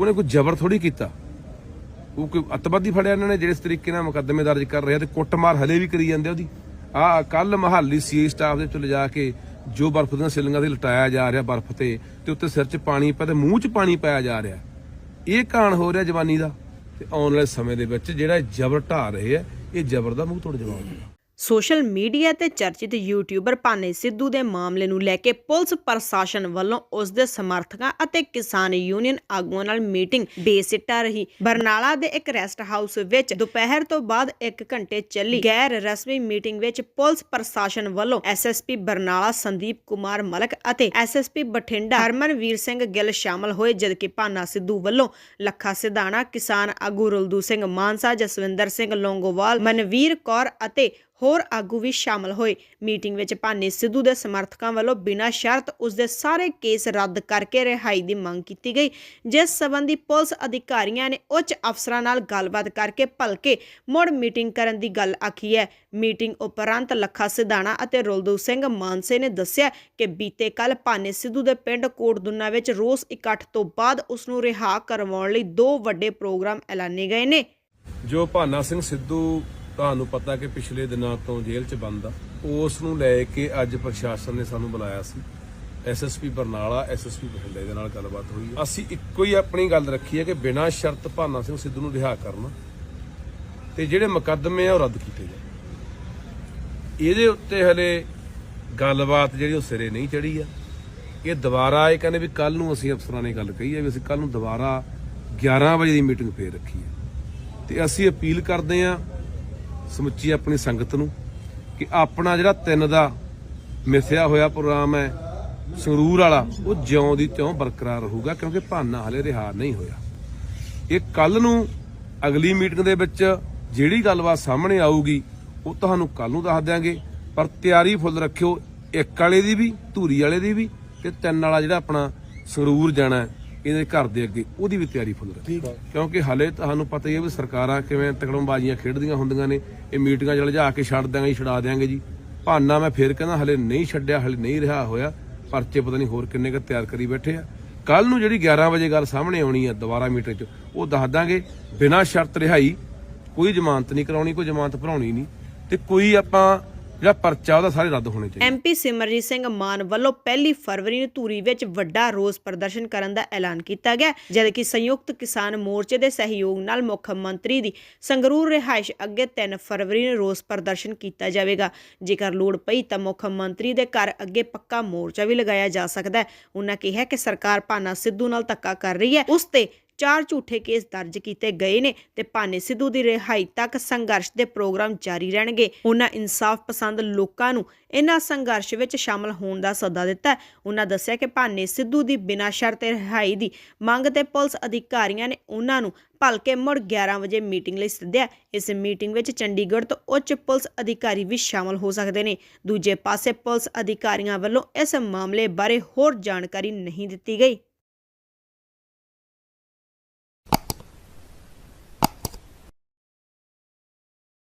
ਉਹਨੇ ਕੋਈ ਜ਼ਬਰ ਥੋੜੀ ਕੀਤਾ। ਉਹ ਕੋਈ ਅਤਵਾਦੀ ਫੜਿਆ ਇਹਨਾਂ ਨੇ, ਜਿਹੜੇ ਇਸ ਤਰੀਕੇ ਨਾਲ ਮੁਕੱਦਮੇ ਦਰਜ ਕਰ ਰਿਹਾ ਆ ਤੇ ਕੁੱਟਮਾਰ ਹਲੇ ਵੀ ਕਰੀ ਜਾਂਦੇ ਆ ਉਹਦੀ। ਆ ਕੱਲ ਮਹਾਲੀ ਸੀਏ ਸਟਾਫ ਦੇ ਤੋਂ ਲਿਜਾ ਕੇ ਜੋ ਬਰਫ਼ ਦੀਆਂ ਸਿਲਿੰਗਾਂ ਤੇ ਲਟਾਇਆ ਜਾ ਰਿਹਾ ਬਰਫ਼ ਤੇ ਤੇ ਉੱਤੇ ਸਿਰ 'ਚ ਪਾਣੀ ਪਿਆ ਤੇ ਮੂੰਹ 'ਚ ਪਾਣੀ ਪਾਇਆ ਜਾ ਰਿਹਾ। ਇਹ ਕਾਣ ਹੋ ਰਿਹਾ ਜਵਾਨੀ ਦਾ। ਤੇ ਆਉਣ ਵਾਲੇ ਸਮੇਂ ਦੇ ਵਿੱਚ ਜਿਹੜਾ ਜ਼ਬਰ ਢਾ ਰਹੇ ਆ, ਇਹ ਜ਼ਬਰ ਦਾ ਮੂੰਹ ਤੋੜ ਜਵਾਬ ਸੋਸ਼ਲ ਮੀਡੀਆ ਤੇ ਚਰਚਿਤ ਯੂਟਿਊਬਰ ਭਾਨੇ ਸਿੱਧੂ ਦੇ ਮਾਮਲੇ ਨੂੰ ਲੈ ਕੇ ਪੁਲਿਸ ਪ੍ਰਸ਼ਾਸਨ ਵੱਲੋਂ ਉਸ ਦੇ ਸਮਰਥਕਾਂ ਅਤੇ ਕਿਸਾਨ ਯੂਨੀਅਨ ਆਗੂਆਂ ਨਾਲ ਮੀਟਿੰਗ ਬੇਸਿੱਟਾ ਰਹੀ। ਬਰਨਾਲਾ ਦੇ ਇੱਕ ਰੈਸਟ ਹਾਊਸ ਵਿੱਚ ਦੁਪਹਿਰ ਤੋਂ ਬਾਅਦ 1 ਘੰਟੇ ਚੱਲੀ ਗੈਰ ਰਸਮੀ ਮੀਟਿੰਗ ਵਿੱਚ ਪੁਲਿਸ ਪ੍ਰਸ਼ਾਸਨ ਵੱਲੋਂ ਐਸਐਸਪੀ ਬਰਨਾਲਾ ਸੰਦੀਪ ਕੁਮਾਰ ਮਲਕ ਅਤੇ ਐਸਐਸਪੀ ਬਠਿੰਡਾ ਹਰਮਨਵੀਰ ਸਿੰਘ ਗਿੱਲ ਸ਼ਾਮਲ ਹੋਏ, ਜਦਕਿ ਭਾਨਾ ਸਿੱਧੂ ਵੱਲੋਂ ਲੱਖਾ ਸਿਧਾਣਾ, ਕਿਸਾਨ ਆਗੂ ਰੁਲਦੂ ਸਿੰਘ ਮਾਨਸਾ, ਜਸਵਿੰਦਰ ਸਿੰਘ ਲੋਂਗੋਵਾਲ, ਮਨਵੀਰ ਕੌਰ ਅਤੇ ਹੋਰ ਆਗੂ ਵੀ ਸ਼ਾਮਲ ਹੋਏ। ਮੀਟਿੰਗ ਵਿੱਚ ਭਾਨੇ ਸਿੱਧੂ ਦੇ ਸਮਰਥਕਾਂ ਵੱਲੋਂ ਬਿਨਾਂ ਸ਼ਰਤ ਉਸ ਦੇ ਸਾਰੇ ਕੇਸ ਰੱਦ ਕਰਕੇ ਰਿਹਾਈ ਦੀ ਮੰਗ ਕੀਤੀ ਗਈ, ਜਿਸ ਸੰਬੰਧੀ ਪੁਲਿਸ ਅਧਿਕਾਰੀਆਂ ਨੇ ਉੱਚ ਅਫਸਰਾਂ ਨਾਲ ਗੱਲਬਾਤ ਕਰਕੇ ਭਲਕੇ ਮੁੜ ਮੀਟਿੰਗ ਕਰਨ ਦੀ ਗੱਲ ਆਖੀ ਹੈ। ਮੀਟਿੰਗ ਉਪਰੰਤ ਲੱਖਾ ਸਿਧਾਣਾ ਅਤੇ ਰੁਲਦੂ ਸਿੰਘ ਮਾਨਸੇ ਨੇ ਦੱਸਿਆ ਕਿ ਬੀਤੇ ਕੱਲ ਭਾਨੇ ਸਿੱਧੂ ਦੇ ਪਿੰਡ ਕੋਟਦੁੰਨਾ ਵਿੱਚ ਰੋਸ ਇਕੱਠ ਤੋਂ ਬਾਅਦ ਉਸ ਨੂੰ ਰਿਹਾ ਕਰਵਾਉਣ ਲਈ ਦੋ ਵੱਡੇ ਪ੍ਰੋਗਰਾਮ ਐਲਾਨੇ ਗਏ ਨੇ। ਜੋ ਭਾਨਾ ਸਿੰਘ ਸਿੱਧੂ ਤੁਹਾਨੂੰ ਪਤਾ ਕਿ ਪਿਛਲੇ ਦਿਨਾਂ ਤੋਂ ਜੇਲ੍ਹ 'ਚ ਬੰਦ ਆ। ਉਸ ਨੂੰ ਲੈ ਕੇ ਅੱਜ ਪ੍ਰਸ਼ਾਸਨ ਨੇ ਸਾਨੂੰ ਬੁਲਾਇਆ ਸੀ। ਐਸਐਸਪੀ ਬਰਨਾਲਾ ਐਸਐਸਪੀ ਬਠਿੰਡੇ ਦੇ ਨਾਲ ਗੱਲਬਾਤ ਹੋਈ ਅਸੀਂ ਇੱਕੋ ਹੀ ਆਪਣੀ ਗੱਲ ਰੱਖੀ ਹੈ ਕਿ ਬਿਨਾਂ ਸ਼ਰਤ ਭਾਨਾ ਸਿੰਘ ਸਿੱਧੂ ਨੂੰ ਰਿਹਾ ਕਰਨਾ ਤੇ ਜਿਹੜੇ ਮੁਕੱਦਮੇ ਆ ਉਹ ਰੱਦ ਕੀਤੇ ਜਾਣ। ਇਹਦੇ ਉੱਤੇ ਹਲੇ ਗੱਲਬਾਤ ਜਿਹੜੀ ਉਹ ਸਿਰੇ ਨਹੀਂ ਚੜੀ ਆ। ਇਹ ਦੁਬਾਰਾ ਇਹ ਕਹਿੰਦੇ ਵੀ ਕੱਲ ਨੂੰ ਅਸੀਂ ਅਫਸਰਾਂ ਨੇ ਗੱਲ ਕਹੀ ਹੈ ਵੀ ਅਸੀਂ ਕੱਲ ਨੂੰ ਦੁਬਾਰਾ 11 ਵਜੇ ਦੀ ਮੀਟਿੰਗ ਫੇਰ ਰੱਖੀ ਹੈ ਤੇ ਅਸੀਂ ਅਪੀਲ ਕਰਦੇ ਆ ਸਮੁੱਚੀ ਆਪਣੀ ਸੰਗਤ ਨੂੰ ਕਿ ਆਪਣਾ ਜਿਹੜਾ ਤਿੰਨ ਦਾ ਮਿਸਿਆ ਹੋਇਆ ਪ੍ਰੋਗਰਾਮ ਹੈ, ਸੰਗਰੂਰ ਵਾਲਾ, ਉਹ ਜਿਉਂ ਦੀ ਤਿਉਂ ਬਰਕਰਾਰ ਰਹੂਗਾ ਕਿਉਂਕਿ ਭਾਨਾ ਹਲੇ ਰਿਹਾ ਨਹੀਂ ਹੋਇਆ। ਇਹ ਕੱਲ ਨੂੰ ਅਗਲੀ ਮੀਟਿੰਗ ਦੇ ਵਿੱਚ ਜਿਹੜੀ ਗੱਲਬਾਤ ਸਾਹਮਣੇ ਆਊਗੀ, ਉਹ ਤੁਹਾਨੂੰ ਕੱਲ ਨੂੰ ਦੱਸ ਦਿਆਂਗੇ। ਪਰ ਤਿਆਰੀ ਫੁੱਲ ਰੱਖਿਓ, ਇੱਕ ਵਾਲੇ ਦੀ ਵੀ, ਧੂਰੀ ਵਾਲੇ ਦੀ ਵੀ ਤੇ ਤਿੰਨ ਵਾਲਾ ਜਿਹੜਾ ਆਪਣਾ ਸੰਗਰੂਰ ਜਾਣਾ ਇਹਦੇ ਘਰ ਦੇ ਅੱਗੇ ਉਹਦੀ ਵੀ ਤਿਆਰੀ ਫੁੱਲ ਰੱਖਿਓ ਕਿਉਂਕਿ ਹਲੇ ਤੁਹਾਨੂੰ ਪਤਾ ਹੀ ਹੈ ਵੀ ਸਰਕਾਰਾਂ ਕਿਵੇਂ ਤਕੜਮਬਾਜ਼ੀਆਂ ਖੇਡਦੀਆਂ ਹੁੰਦੀਆਂ ਨੇ। ਇਹ ਮੀਟਿੰਗਾਂ 'ਚ ਲਿਜਾ ਕੇ ਛੱਡ ਦਿਆਂਗੇ ਛਡਾ ਦਿਆਂਗੇ ਜੀ। ਭਾਨਾ ਮੈਂ ਫੇਰ ਕਹਿੰਦਾ ਹਲੇ ਨਹੀਂ ਛੱਡਿਆ ਹਲੇ ਨਹੀਂ ਰਿਹਾ ਹੋਇਆ। ਪਰਚੇ ਪਤਾ ਨਹੀਂ ਹੋਰ ਕਿੰਨੇ ਕੁ ਤਿਆਰ ਕਰੀ ਬੈਠੇ ਆ। ਕੱਲ ਨੂੰ ਜਿਹੜੀ 11 ਵਜੇ ਗੱਲ ਸਾਹਮਣੇ ਆਉਣੀ ਆ ਦੁਬਾਰਾ ਮੀਟਿੰਗ 'ਚ ਉਹ ਦੱਸ ਦਾਂਗੇ ਬਿਨਾਂ ਸ਼ਰਤ ਰਿਹਾਈ ਕੋਈ ਜ਼ਮਾਨਤ ਨਹੀਂ ਕਰਾਉਣੀ ਕੋਈ ਜ਼ਮਾਨਤ ਭਰਾਉਣੀ ਨਹੀਂ। ਤੇ ਕੋਈ ਆਪਾਂ ਜਿਹੜਾ ਪਰਚਾ ਉਹਦਾ ਸਾਰੇ ਰੱਦ ਹੋਣੇ ਚਾਹੀਦੇ। ਐਮਪੀ ਸਿਮਰਜੀਤ ਸਿੰਘ ਮਾਨ ਵੱਲੋਂ ਪਹਿਲੀ ਫਰਵਰੀ ਨੂੰ ਧੂਰੀ ਵਿੱਚ ਵੱਡਾ ਰੋਸ ਪ੍ਰਦਰਸ਼ਨ ਕਰਨ ਦਾ ਐਲਾਨ ਕੀਤਾ ਗਿਆ, ਜਦਕਿ ਸੰਯੁਕਤ ਕਿਸਾਨ ਮੋਰਚੇ ਦੇ ਸਹਿਯੋਗ ਨਾਲ ਮੁੱਖ ਮੰਤਰੀ ਦੀ ਸੰਗਰੂਰ ਰਿਹਾਇਸ਼ ਅੱਗੇ 3 ਫਰਵਰੀ ਨੂੰ ਰੋਸ ਪ੍ਰਦਰਸ਼ਨ ਕੀਤਾ ਜਾਵੇਗਾ। ਜੇਕਰ ਲੋੜ ਪਈ ਤਾਂ ਮੁੱਖ ਮੰਤਰੀ ਦੇ ਘਰ ਅੱਗੇ ਪੱਕਾ ਮੋਰਚਾ ਵੀ ਲਗਾਇਆ ਜਾ ਸਕਦਾ ਹੈ। ਉਹਨਾਂ ਕਿਹਾ ਕਿ ਸਰਕਾਰ ਭਾਨਾ ਸਿੱਧੂ ਨਾਲ ਧੱਕਾ ਕਰ ਰਹੀ ਹੈ। ਉਸ ਤੇ ਚਾਰ ਝੂਠੇ ਕੇਸ ਦਰਜ ਕੀਤੇ ਗਏ ਨੇ ਤੇ ਭਾਨੇ ਸਿੱਧੂ ਦੀ ਰਿਹਾਈ ਤੱਕ ਸੰਘਰਸ਼ ਦੇ ਪ੍ਰੋਗਰਾਮ ਜਾਰੀ ਰਹਿਣਗੇ। ਉਹਨਾਂ ਇਨਸਾਫ ਪਸੰਦ ਲੋਕਾਂ ਨੂੰ ਇਹਨਾਂ ਸੰਘਰਸ਼ ਵਿੱਚ ਸ਼ਾਮਲ ਹੋਣ ਦਾ ਸੱਦਾ ਦਿੱਤਾ ਉਹਨਾਂ ਦੱਸਿਆ ਕਿ ਭਾਨੇ ਸਿੱਧੂ ਦੀ ਬਿਨਾਂ ਸ਼ਰਤ ਰਿਹਾਈ ਦੀ ਮੰਗ ਤੇ ਪੁਲਿਸ ਅਧਿਕਾਰੀਆਂ ਨੇ ਉਹਨਾਂ ਨੂੰ ਭਲਕੇ ਮੁੜ 11 ਵਜੇ ਮੀਟਿੰਗ ਲਈ ਸੱਦਿਆ ਇਸ ਮੀਟਿੰਗ ਵਿੱਚ ਚੰਡੀਗੜ੍ਹ ਤੋਂ ਉੱਚ ਪੁਲਿਸ ਅਧਿਕਾਰੀ ਵੀ ਸ਼ਾਮਲ ਹੋ ਸਕਦੇ ਨੇ। ਦੂਜੇ ਪਾਸੇ ਪੁਲਿਸ ਅਧਿਕਾਰੀਆਂ ਵੱਲੋਂ ਇਸ ਮਾਮਲੇ ਬਾਰੇ ਹੋਰ ਜਾਣਕਾਰੀ ਨਹੀਂ ਦਿੱਤੀ ਗਈ।